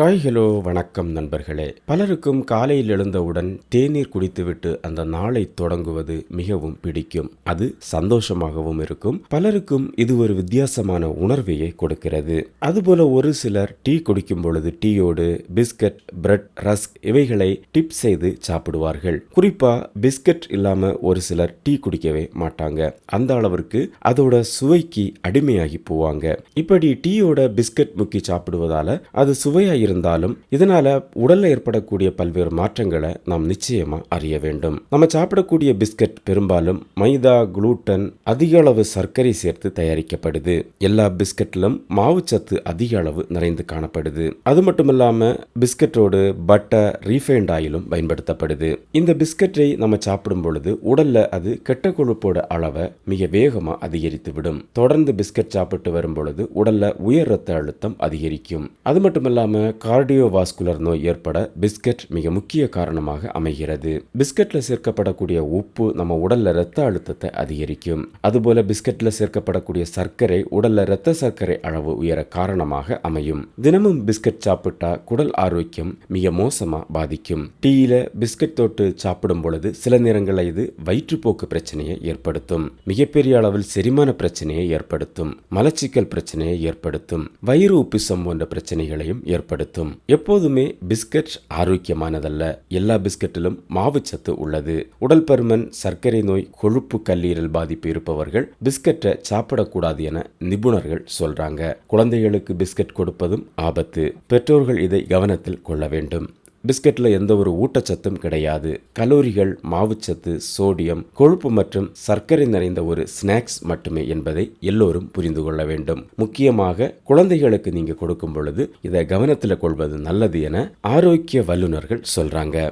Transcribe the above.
Hi hello வணக்கம் நண்பர்களே. பலருக்கும் காலையில் எழுந்தவுடன் தேநீர் குடித்துவிட்டு அந்த நாளை தொடங்குவது மிகவும் பிடிக்கும். அது சந்தோஷமாகவும் இருக்கும். பலருக்கும் இது ஒரு வித்தியாசமான உணர்வையை கொடுக்கிறது. அதுபோல ஒரு சிலர் டீ குடிக்கும் பொழுது டீயோடு பிஸ்கட் பிரெட் ரஸ்க் இவைகளை டிப் செய்து சாப்பிடுவார்கள். குறிப்பா பிஸ்கட் இல்லாம ஒரு சிலர் டீ குடிக்கவே மாட்டாங்க. அந்த அளவிற்கு அதோட சுவைக்கு அடிமையாகி போவாங்க. இப்படி டீயோட பிஸ்கட் முக்கி சாப்பிடுவதால அது சுவையா இருந்தாலும் இதனால உடல்ல ஏற்படக்கூடிய பல்வேறு மாற்றங்களை நாம் நிச்சயமா அறிய வேண்டும். நம்ம சாப்பிடக்கூடிய பிஸ்கட் பெரும்பாலும் மைதா குளூட்டன் அதிக அளவு சர்க்கரை சேர்த்து தயாரிக்கப்படுது. எல்லா பிஸ்கட்டிலும் மாவுச்சத்து அதிக அளவு நிறைந்து காணப்படுது. அது மட்டும் இல்லாம பிஸ்கட்டோடு பட்டர் ரீஃபைண்ட் ஆயிலும் பயன்படுத்தப்படுது. இந்த பிஸ்கட்டை நம்ம சாப்பிடும் பொழுது உடல்ல அது கெட்ட கொழுப்போட அளவை மிக வேகமா அதிகரித்து விடும். தொடர்ந்து பிஸ்கட் சாப்பிட்டு வரும் பொழுது உடல்ல உயர் ரத்த அழுத்தம் அதிகரிக்கும். அது மட்டும் இல்லாம கார்டியோவாஸ்குலர் நோய் ஏற்பட பிஸ்கட் மிக முக்கிய காரணமாக அமைகிறது. பிஸ்கட்ல சேர்க்கப்படக்கூடிய உப்பு நம்ம உடல்ல ரத்த அழுத்தத்தை அதிகரிக்கும். அதுபோல பிஸ்கட்ல சேர்க்கப்படக்கூடிய சர்க்கரை உடல்ல ரத்த சர்க்கரை அளவு உயர காரணமாக அமையும். தினமும் பிஸ்கட் சாப்பிட்டா குடல் ஆரோக்கியம் மிக மோசமா பாதிக்கும். டீயில பிஸ்கட் தொட்டு சாப்பிடும் பொழுது சில நேரங்களில் இது வயிற்றுப்போக்கு பிரச்சனையை ஏற்படுத்தும். மிகப்பெரிய அளவில் செரிமான பிரச்சனையை ஏற்படுத்தும். மலச்சிக்கல் பிரச்சனையை ஏற்படுத்தும். வயிறு உப்பிசம் போன்ற பிரச்சனைகளையும் ஏற்படுத்தும். எப்போதுமே பிஸ்கட் ஆரோக்கியமானதல்ல. எல்லா பிஸ்கட்டிலும் மாவுச்சத்து உள்ளது. உடல் பருமன் சர்க்கரை நோய் கொழுப்பு கல்லீரல் பாதிப்பு இருப்பவர்கள் பிஸ்கட்டை சாப்பிடக்கூடாது என நிபுணர்கள் சொல்றாங்க. குழந்தைகளுக்கு பிஸ்கட் கொடுப்பதும் ஆபத்து. பெற்றோர்கள் இதை கவனத்தில் கொள்ள வேண்டும். பிஸ்கட்டில் எந்த ஒரு ஊட்டச்சத்தும் கிடையாது. கலோரிகள் மாவுச்சத்து சோடியம் கொழுப்பு மற்றும் சர்க்கரை நிறைந்த ஒரு ஸ்நாக்ஸ் மட்டுமே என்பதை எல்லோரும் புரிந்து கொள்ள வேண்டும். முக்கியமாக குழந்தைகளுக்கு நீங்க கொடுக்கும் பொழுது இதை கவனத்தில் கொள்வது நல்லது என ஆரோக்கிய வல்லுநர்கள் சொல்றாங்க.